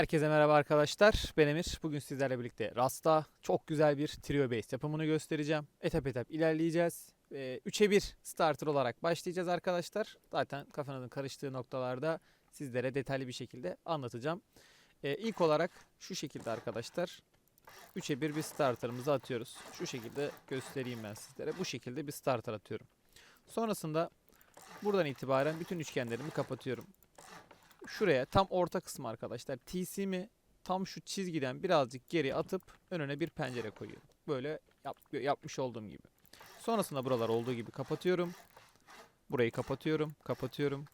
Herkese merhaba arkadaşlar. Ben Emir. Bugün sizlerle birlikte Rasta çok güzel bir trio base yapımını göstereceğim. Etap etap ilerleyeceğiz. Ee, 3'e 1 starter olarak başlayacağız arkadaşlar. Zaten kafanızın karıştığı noktalarda sizlere detaylı bir şekilde anlatacağım. Ee, ilk olarak şu şekilde arkadaşlar. 3'e 1 bir starterımızı atıyoruz. Şu şekilde göstereyim ben sizlere. Bu şekilde bir starter atıyorum. Sonrasında buradan itibaren bütün üçgenlerimi kapatıyorum şuraya tam orta kısmı arkadaşlar TC'mi tam şu çizgiden birazcık geri atıp önüne bir pencere koyuyorum. Böyle yap, yapmış olduğum gibi. Sonrasında buralar olduğu gibi kapatıyorum. Burayı kapatıyorum, kapatıyorum.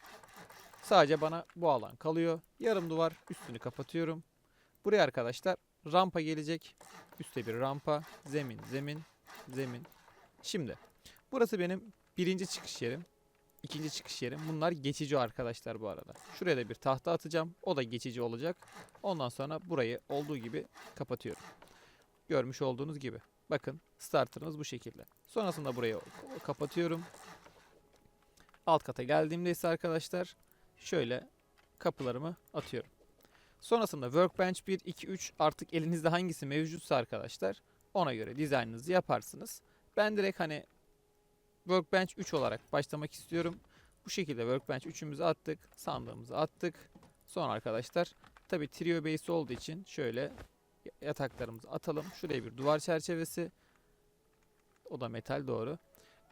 Sadece bana bu alan kalıyor. Yarım duvar üstünü kapatıyorum. Buraya arkadaşlar rampa gelecek. Üste bir rampa, zemin, zemin, zemin. Şimdi burası benim birinci çıkış yerim. İkinci çıkış yerim. Bunlar geçici arkadaşlar bu arada. Şuraya da bir tahta atacağım. O da geçici olacak. Ondan sonra burayı olduğu gibi kapatıyorum. Görmüş olduğunuz gibi. Bakın starterımız bu şekilde. Sonrasında burayı kapatıyorum. Alt kata geldiğimde ise arkadaşlar şöyle kapılarımı atıyorum. Sonrasında Workbench 1, 2, 3 artık elinizde hangisi mevcutsa arkadaşlar ona göre dizaynınızı yaparsınız. Ben direkt hani Workbench 3 olarak başlamak istiyorum. Bu şekilde Workbench 3'ümüzü attık. Sandığımızı attık. Sonra arkadaşlar tabi trio base olduğu için şöyle yataklarımızı atalım. Şuraya bir duvar çerçevesi. O da metal doğru.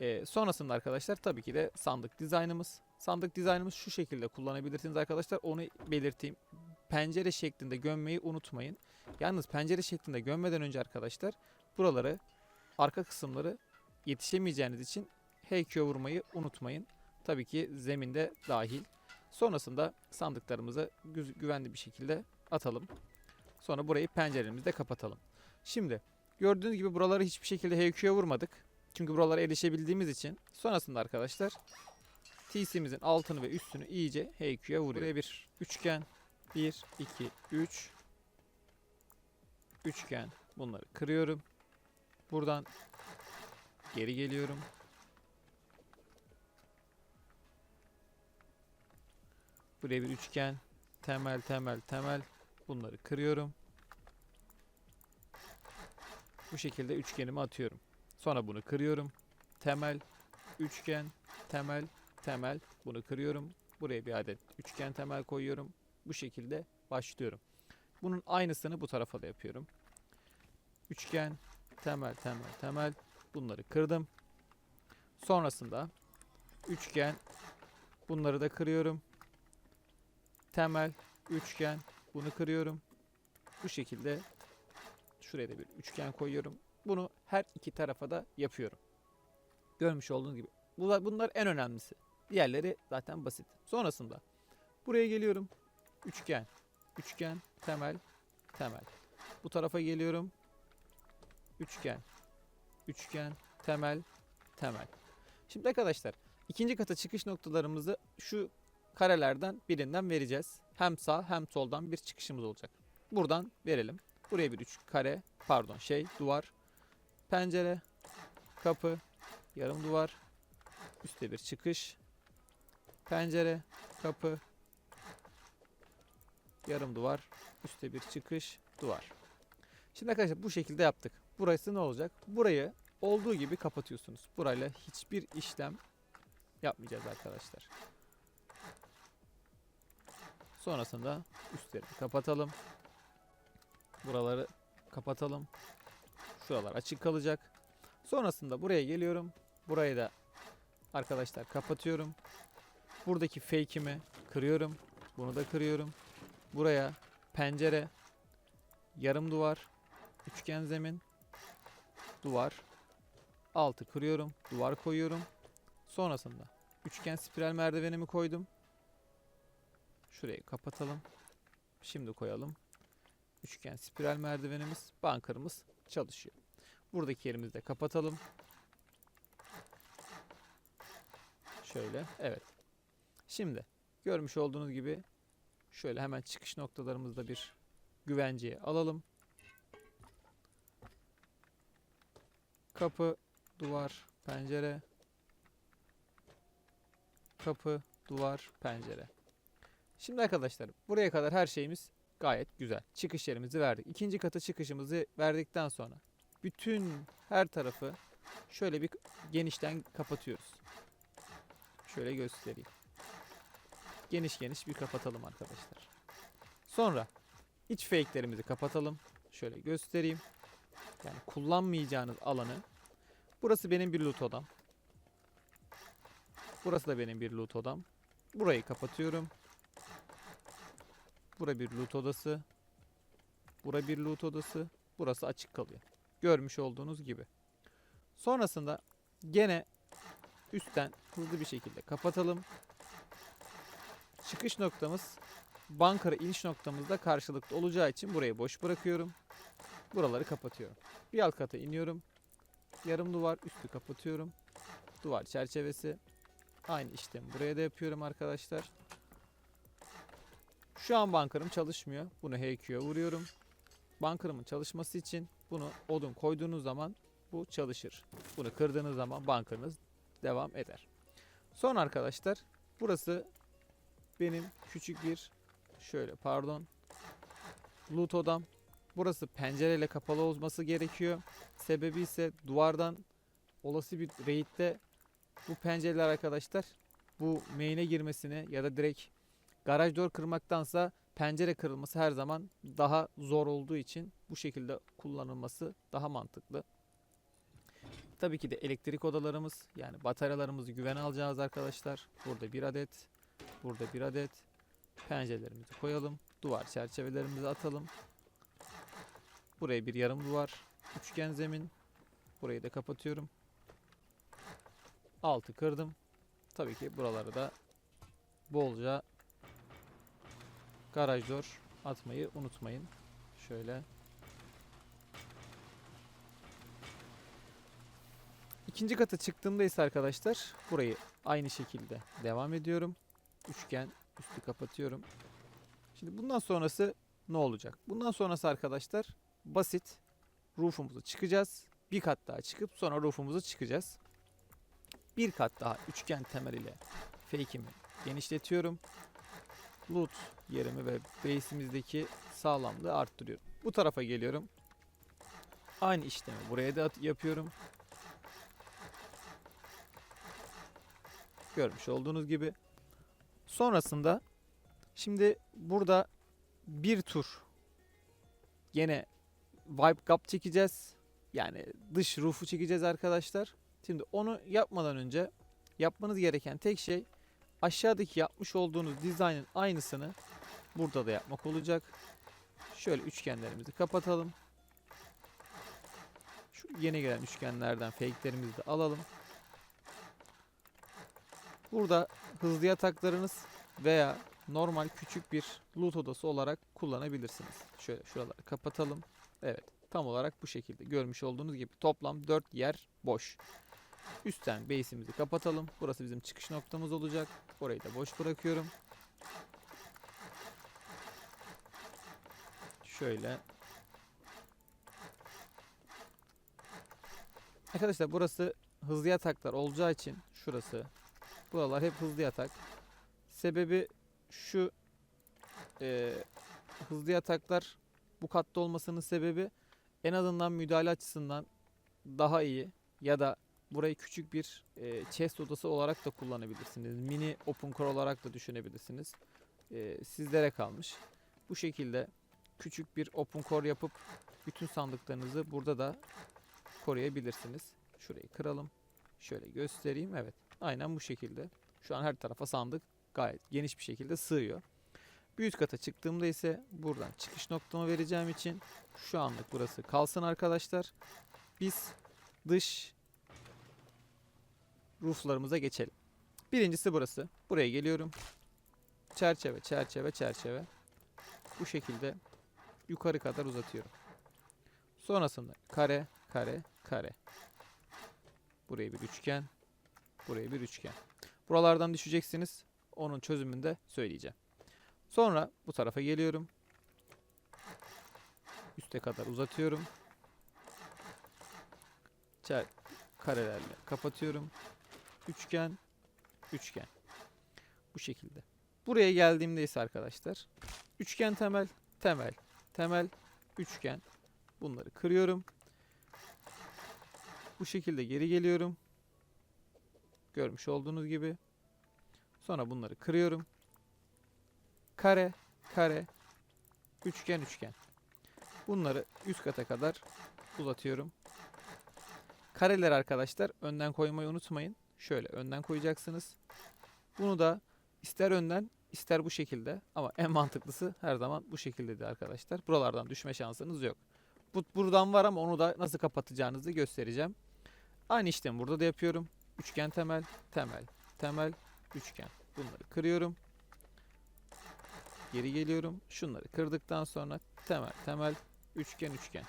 Ee, sonrasında arkadaşlar tabii ki de sandık dizaynımız. Sandık dizaynımız şu şekilde kullanabilirsiniz arkadaşlar. Onu belirteyim. Pencere şeklinde gömmeyi unutmayın. Yalnız pencere şeklinde gömmeden önce arkadaşlar buraları arka kısımları yetişemeyeceğiniz için HQ vurmayı unutmayın. Tabii ki zeminde dahil. Sonrasında sandıklarımızı gü- güvenli bir şekilde atalım. Sonra burayı penceremizde kapatalım. Şimdi gördüğünüz gibi buraları hiçbir şekilde HQ'ya vurmadık. Çünkü buralara erişebildiğimiz için. Sonrasında arkadaşlar TC'mizin altını ve üstünü iyice HQ'ya vuruyor. Buraya bir üçgen. 1, 2, 3. Üçgen. Bunları kırıyorum. Buradan geri geliyorum. Buraya bir üçgen. Temel, temel, temel. Bunları kırıyorum. Bu şekilde üçgenimi atıyorum. Sonra bunu kırıyorum. Temel, üçgen, temel, temel. Bunu kırıyorum. Buraya bir adet üçgen temel koyuyorum. Bu şekilde başlıyorum. Bunun aynısını bu tarafa da yapıyorum. Üçgen, temel, temel, temel. Bunları kırdım. Sonrasında üçgen bunları da kırıyorum. Temel, üçgen bunu kırıyorum. Bu şekilde şuraya da bir üçgen koyuyorum. Bunu her iki tarafa da yapıyorum. Görmüş olduğunuz gibi. Bunlar, bunlar en önemlisi. Diğerleri zaten basit. Sonrasında buraya geliyorum. Üçgen, üçgen, temel, temel. Bu tarafa geliyorum. Üçgen, üçgen, temel, temel. Şimdi arkadaşlar ikinci kata çıkış noktalarımızı şu karelerden birinden vereceğiz. Hem sağ hem soldan bir çıkışımız olacak. Buradan verelim. Buraya bir üç kare pardon şey duvar pencere kapı yarım duvar üstte bir çıkış pencere kapı yarım duvar üstte bir çıkış duvar. Şimdi arkadaşlar bu şekilde yaptık. Burası ne olacak? Burayı olduğu gibi kapatıyorsunuz. Burayla hiçbir işlem yapmayacağız arkadaşlar. Sonrasında üstleri kapatalım. Buraları kapatalım. Şuralar açık kalacak. Sonrasında buraya geliyorum. Burayı da arkadaşlar kapatıyorum. Buradaki fake'imi kırıyorum. Bunu da kırıyorum. Buraya pencere, yarım duvar, üçgen zemin, duvar, altı kırıyorum, duvar koyuyorum. Sonrasında üçgen spiral merdivenimi koydum. Şurayı kapatalım. Şimdi koyalım. Üçgen spiral merdivenimiz, bankerımız çalışıyor. Buradaki yerimizi de kapatalım. Şöyle, evet. Şimdi görmüş olduğunuz gibi şöyle hemen çıkış noktalarımızda bir güvenceye alalım. Kapı, duvar, pencere. Kapı, duvar, pencere. Şimdi arkadaşlar buraya kadar her şeyimiz Gayet güzel. Çıkış yerimizi verdik. İkinci kata çıkışımızı verdikten sonra bütün her tarafı şöyle bir genişten kapatıyoruz. Şöyle göstereyim. Geniş geniş bir kapatalım arkadaşlar. Sonra iç fake'lerimizi kapatalım. Şöyle göstereyim. Yani kullanmayacağınız alanı. Burası benim bir loot odam. Burası da benim bir loot odam. Burayı kapatıyorum. Bura bir loot odası. Bura bir loot odası. Burası açık kalıyor. Görmüş olduğunuz gibi. Sonrasında gene üstten hızlı bir şekilde kapatalım. Çıkış noktamız bankara iniş noktamızda karşılıklı olacağı için burayı boş bırakıyorum. Buraları kapatıyorum. Bir alt kata iniyorum. Yarım duvar üstü kapatıyorum. Duvar çerçevesi. Aynı işlemi buraya da yapıyorum arkadaşlar. Şu an bankarım çalışmıyor. Bunu HQ'ya vuruyorum. Bankarımın çalışması için bunu odun koyduğunuz zaman bu çalışır. Bunu kırdığınız zaman bankanız devam eder. Son arkadaşlar burası benim küçük bir şöyle pardon loot odam. Burası pencereyle kapalı olması gerekiyor. Sebebi ise duvardan olası bir raid'de bu pencereler arkadaşlar bu main'e girmesini ya da direkt garaj door kırmaktansa pencere kırılması her zaman daha zor olduğu için bu şekilde kullanılması daha mantıklı. Tabii ki de elektrik odalarımız yani bataryalarımızı güvene alacağız arkadaşlar. Burada bir adet, burada bir adet pencerelerimizi koyalım. Duvar çerçevelerimizi atalım. Buraya bir yarım duvar, üçgen zemin. Burayı da kapatıyorum. Altı kırdım. Tabii ki buraları da bolca garaj door atmayı unutmayın. Şöyle. İkinci kata çıktığımda ise arkadaşlar burayı aynı şekilde devam ediyorum. Üçgen üstü kapatıyorum. Şimdi bundan sonrası ne olacak? Bundan sonrası arkadaşlar basit. Roof'umuzu çıkacağız. Bir kat daha çıkıp sonra roof'umuzu çıkacağız. Bir kat daha üçgen temel ile fake'imi genişletiyorum. Loot yerimi ve base'imizdeki sağlamlığı arttırıyorum. Bu tarafa geliyorum. Aynı işlemi buraya da yapıyorum. Görmüş olduğunuz gibi. Sonrasında şimdi burada bir tur gene wipe gap çekeceğiz. Yani dış roof'u çekeceğiz arkadaşlar. Şimdi onu yapmadan önce yapmanız gereken tek şey aşağıdaki yapmış olduğunuz dizaynın aynısını burada da yapmak olacak. Şöyle üçgenlerimizi kapatalım. Şu yeni gelen üçgenlerden fake'lerimizi de alalım. Burada hızlı yataklarınız veya normal küçük bir loot odası olarak kullanabilirsiniz. Şöyle şuraları kapatalım. Evet tam olarak bu şekilde görmüş olduğunuz gibi toplam 4 yer boş. Üstten base'imizi kapatalım. Burası bizim çıkış noktamız olacak. Orayı da boş bırakıyorum. Şöyle. Arkadaşlar burası hızlı yataklar olacağı için şurası. Buralar hep hızlı yatak. Sebebi şu eee, hızlı yataklar bu katta olmasının sebebi en azından müdahale açısından daha iyi ya da burayı küçük bir e, chest odası olarak da kullanabilirsiniz. Mini open core olarak da düşünebilirsiniz. E, sizlere kalmış. Bu şekilde küçük bir open core yapıp bütün sandıklarınızı burada da koruyabilirsiniz. Şurayı kıralım. Şöyle göstereyim. Evet. Aynen bu şekilde. Şu an her tarafa sandık gayet geniş bir şekilde sığıyor. Bir üst kata çıktığımda ise buradan çıkış noktamı vereceğim için şu anlık burası kalsın arkadaşlar. Biz dış rooflarımıza geçelim. Birincisi burası. Buraya geliyorum. Çerçeve, çerçeve, çerçeve. Bu şekilde yukarı kadar uzatıyorum. Sonrasında kare, kare, kare. Buraya bir üçgen. Buraya bir üçgen. Buralardan düşeceksiniz. Onun çözümünü de söyleyeceğim. Sonra bu tarafa geliyorum. Üste kadar uzatıyorum. Çer karelerle kapatıyorum. Üçgen, üçgen. Bu şekilde. Buraya geldiğimde ise arkadaşlar üçgen temel temel, temel, üçgen. Bunları kırıyorum. Bu şekilde geri geliyorum. Görmüş olduğunuz gibi. Sonra bunları kırıyorum. Kare, kare, üçgen, üçgen. Bunları üst kata kadar uzatıyorum. Kareler arkadaşlar önden koymayı unutmayın. Şöyle önden koyacaksınız. Bunu da ister önden ister bu şekilde ama en mantıklısı her zaman bu şekildedir arkadaşlar. Buralardan düşme şansınız yok. Bu buradan var ama onu da nasıl kapatacağınızı göstereceğim. Aynı işlemi burada da yapıyorum. Üçgen temel, temel, temel, üçgen. Bunları kırıyorum. Geri geliyorum. Şunları kırdıktan sonra temel, temel, üçgen, üçgen.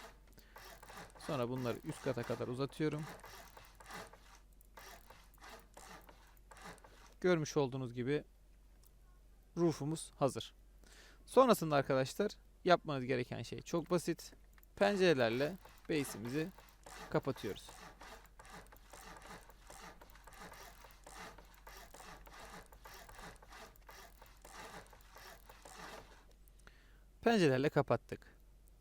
Sonra bunları üst kata kadar uzatıyorum. Görmüş olduğunuz gibi roof'umuz hazır. Sonrasında arkadaşlar yapmanız gereken şey çok basit. Pencerelerle base'imizi kapatıyoruz. Pencerelerle kapattık.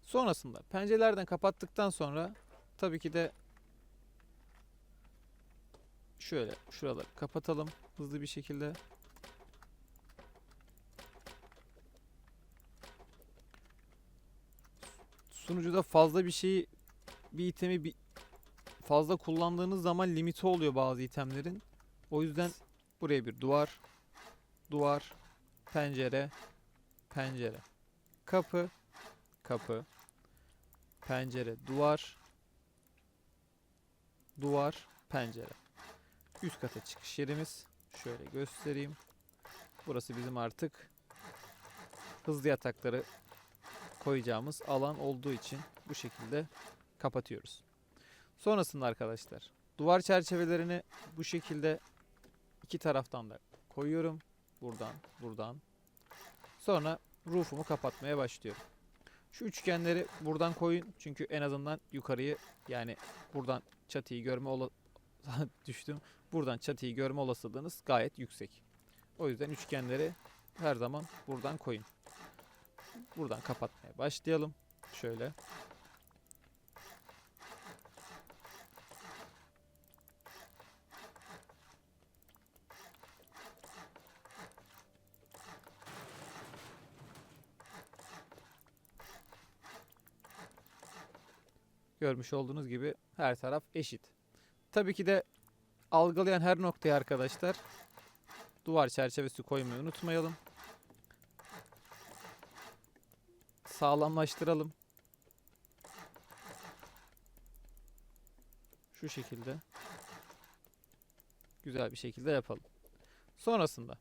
Sonrasında pencerelerden kapattıktan sonra tabii ki de şöyle şuraları kapatalım hızlı bir şekilde. Sunucuda fazla bir şeyi bir itemi bir fazla kullandığınız zaman limiti oluyor bazı itemlerin. O yüzden buraya bir duvar, duvar, pencere, pencere, kapı, kapı, pencere, duvar, duvar, pencere. Üst kata çıkış yerimiz. Şöyle göstereyim. Burası bizim artık hızlı yatakları koyacağımız alan olduğu için bu şekilde kapatıyoruz. Sonrasında arkadaşlar duvar çerçevelerini bu şekilde iki taraftan da koyuyorum. Buradan, buradan. Sonra roof'umu kapatmaya başlıyorum. Şu üçgenleri buradan koyun çünkü en azından yukarıyı yani buradan çatıyı görme ola düştüm. Buradan çatıyı görme olasılığınız gayet yüksek. O yüzden üçgenleri her zaman buradan koyun. Buradan kapatmaya başlayalım. Şöyle. Görmüş olduğunuz gibi her taraf eşit. Tabii ki de algılayan her noktaya arkadaşlar duvar çerçevesi koymayı unutmayalım. Sağlamlaştıralım. Şu şekilde güzel bir şekilde yapalım. Sonrasında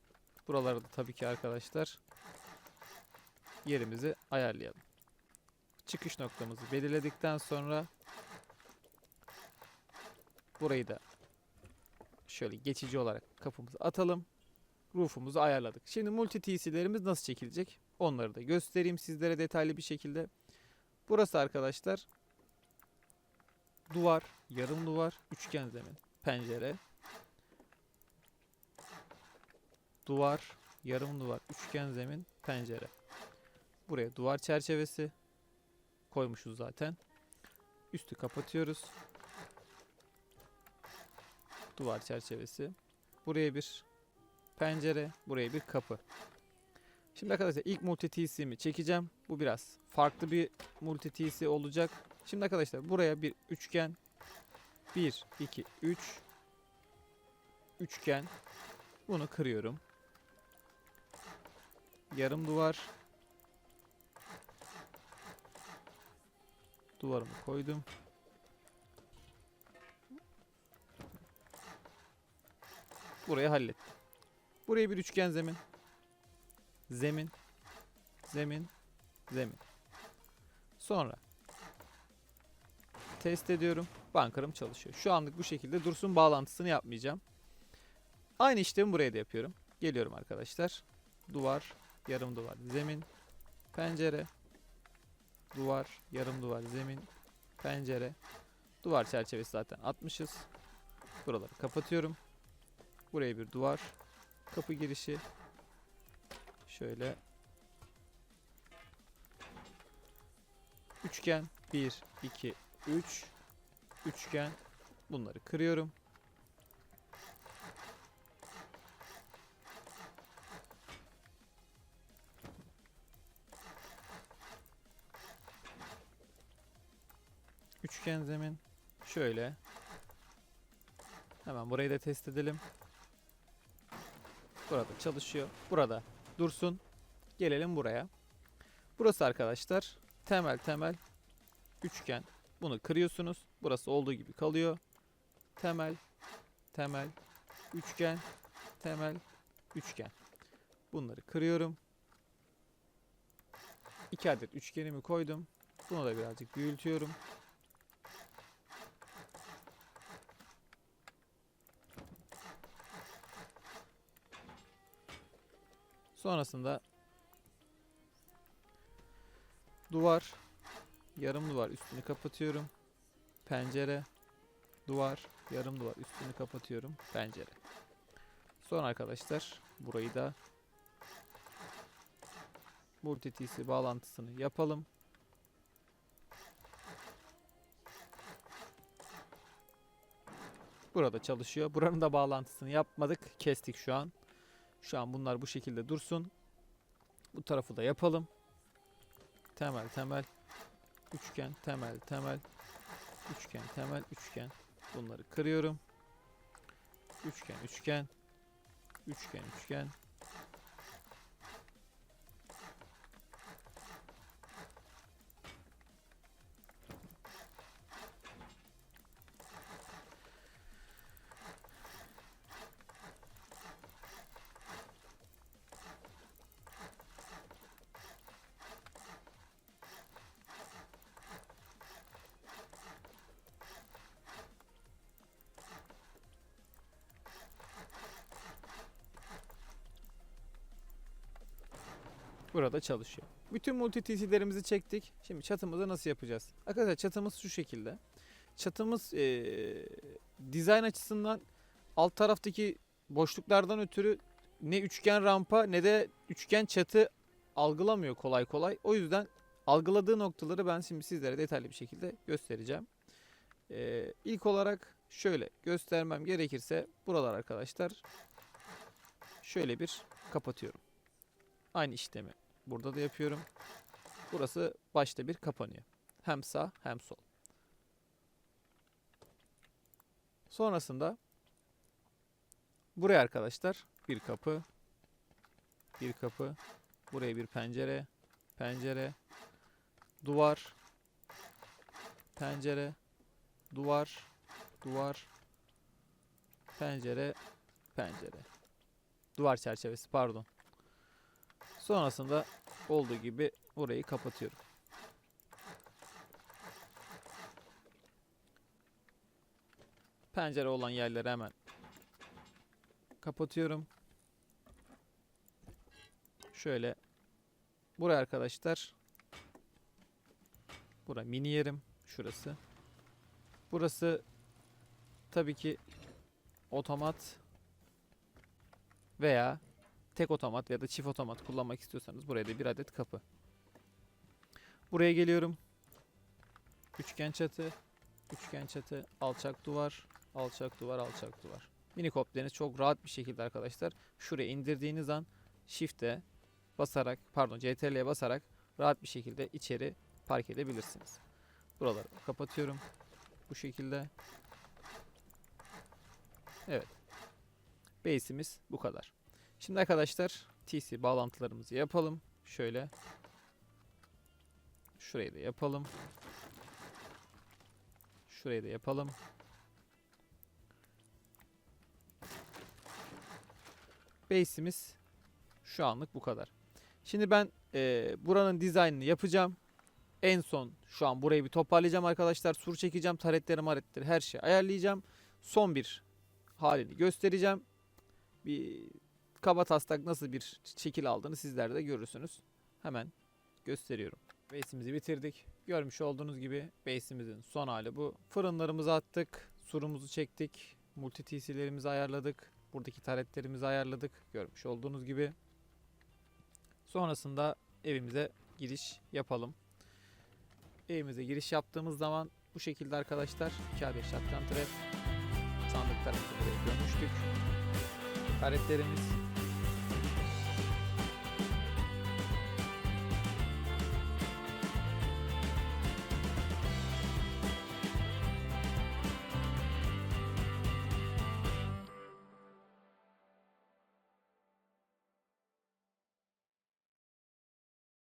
buraları da tabii ki arkadaşlar yerimizi ayarlayalım. Çıkış noktamızı belirledikten sonra burayı da şöyle geçici olarak kapımızı atalım. Roof'umuzu ayarladık. Şimdi multi TC'lerimiz nasıl çekilecek? Onları da göstereyim sizlere detaylı bir şekilde. Burası arkadaşlar duvar, yarım duvar, üçgen zemin, pencere, duvar, yarım duvar, üçgen zemin, pencere. Buraya duvar çerçevesi koymuşuz zaten. Üstü kapatıyoruz. Duvar çerçevesi. Buraya bir pencere, buraya bir kapı. Şimdi arkadaşlar ilk multi TC'mi çekeceğim. Bu biraz farklı bir multi TC olacak. Şimdi arkadaşlar buraya bir üçgen 1 2 3 üçgen bunu kırıyorum. Yarım duvar duvarımı koydum. Burayı hallettim. Buraya bir üçgen zemin. Zemin. Zemin. Zemin. Sonra test ediyorum. Bankarım çalışıyor. Şu anlık bu şekilde dursun bağlantısını yapmayacağım. Aynı işlemi buraya da yapıyorum. Geliyorum arkadaşlar. Duvar, yarım duvar, zemin, pencere, duvar, yarım duvar, zemin, pencere, duvar çerçevesi zaten atmışız. Buraları kapatıyorum. Buraya bir duvar, kapı girişi. Şöyle Üçgen 1, 2, 3. Üçgen. Bunları kırıyorum. Üçgen zemin. Şöyle. Hemen burayı da test edelim. Burada çalışıyor. Burada dursun. Gelelim buraya. Burası arkadaşlar temel temel üçgen. Bunu kırıyorsunuz. Burası olduğu gibi kalıyor. Temel temel üçgen temel üçgen. Bunları kırıyorum. İki adet üçgenimi koydum. Bunu da birazcık büyütüyorum. Sonrasında duvar, yarım duvar üstünü kapatıyorum. Pencere, duvar, yarım duvar üstünü kapatıyorum. Pencere. Sonra arkadaşlar burayı da multi bağlantısını yapalım. Burada çalışıyor. Buranın da bağlantısını yapmadık. Kestik şu an. Şu an bunlar bu şekilde dursun. Bu tarafı da yapalım. Temel temel üçgen temel temel üçgen temel üçgen bunları kırıyorum. Üçgen üçgen üçgen üçgen burada çalışıyor. Bütün multi TC'lerimizi çektik. Şimdi çatımızı nasıl yapacağız? Arkadaşlar çatımız şu şekilde. Çatımız eee dizayn açısından alt taraftaki boşluklardan ötürü ne üçgen rampa ne de üçgen çatı algılamıyor kolay kolay. O yüzden algıladığı noktaları ben şimdi sizlere detaylı bir şekilde göstereceğim. Eee ilk olarak şöyle göstermem gerekirse buralar arkadaşlar şöyle bir kapatıyorum. Aynı işlemi burada da yapıyorum. Burası başta bir kapanıyor. Hem sağ hem sol. Sonrasında buraya arkadaşlar bir kapı, bir kapı, buraya bir pencere, pencere, duvar, pencere, duvar, duvar, pencere, pencere. Duvar çerçevesi pardon. Sonrasında olduğu gibi burayı kapatıyorum. Pencere olan yerleri hemen kapatıyorum. Şöyle buraya arkadaşlar bura mini yerim şurası. Burası tabii ki otomat veya tek otomat ya da çift otomat kullanmak istiyorsanız buraya da bir adet kapı. Buraya geliyorum. Üçgen çatı, üçgen çatı, alçak duvar, alçak duvar, alçak duvar. Mini kopleriniz çok rahat bir şekilde arkadaşlar şuraya indirdiğiniz an shift'e basarak pardon CTRL'ye basarak rahat bir şekilde içeri park edebilirsiniz. Buraları kapatıyorum. Bu şekilde. Evet. Base'imiz bu kadar. Şimdi arkadaşlar TC bağlantılarımızı yapalım. Şöyle. Şurayı da yapalım. Şurayı da yapalım. Base'imiz şu anlık bu kadar. Şimdi ben e, buranın dizaynını yapacağım. En son şu an burayı bir toparlayacağım arkadaşlar. Sur çekeceğim. Taretleri maretleri her şeyi ayarlayacağım. Son bir halini göstereceğim. Bir kaba taslak nasıl bir şekil aldığını sizler de görürsünüz. Hemen gösteriyorum. Base'imizi bitirdik. Görmüş olduğunuz gibi base'imizin son hali bu. Fırınlarımızı attık. Surumuzu çektik. Multi TC'lerimizi ayarladık. Buradaki taretlerimizi ayarladık. Görmüş olduğunuz gibi. Sonrasında evimize giriş yapalım. evimize giriş yaptığımız zaman bu şekilde arkadaşlar 2 adet shotgun trap sandıklarımızı buraya gömüştük. Karetlerimiz